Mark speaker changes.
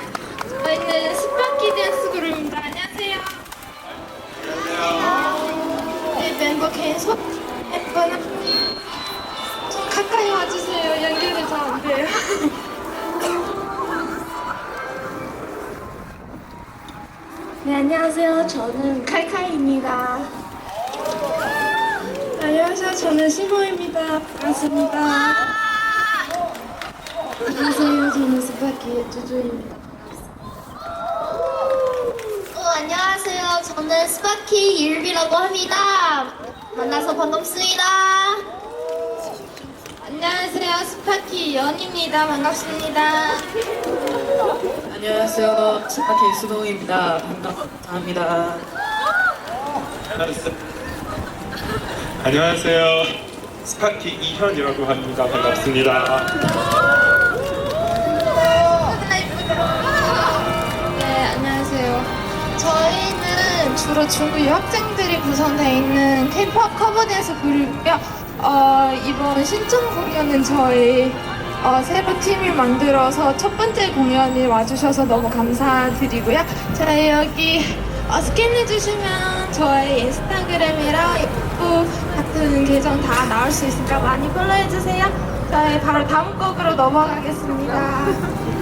Speaker 1: 저희는 스파키 댄스 그룹입니다. 안녕하세요. 네, 멤버 개인 소 예쁘나? 좀 가까이 와주세요. 연결이 잘 안 돼요. 네, 안녕하세요. 저는 칼칼입니다. 안녕하세요. 저는 시모입니다. 반갑습니다. 안녕하세요. 저는 스파키의 쭈쭈입니다.
Speaker 2: 어, 안녕하세요. 저는 스파키 일비라고 합니다. 만나서 반갑습니다.
Speaker 1: 안녕하세요. 스파키 연입니다. 반갑습니다.
Speaker 3: 안녕하세요. 스파키 수동입니다. 반갑습니다.
Speaker 4: 안녕하세요. 스파키 이현이라고 합니다. 반갑습니다.
Speaker 1: 주로 중국 유학생들이 구성되어 있는 K-pop 커버 댄스 그룹이고요. 어, 이번 신청 공연은 저희 어, 새로 팀을 만들어서 첫 번째 공연에 와주셔서 너무 감사드리고요. 저희 여기 어, 스캔해주시면 저희 인스타그램이랑 유튜브 같은 계정 다 나올 수 있으니까 많이 팔로우해주세요. 저희 바로 다음 곡으로 넘어가겠습니다.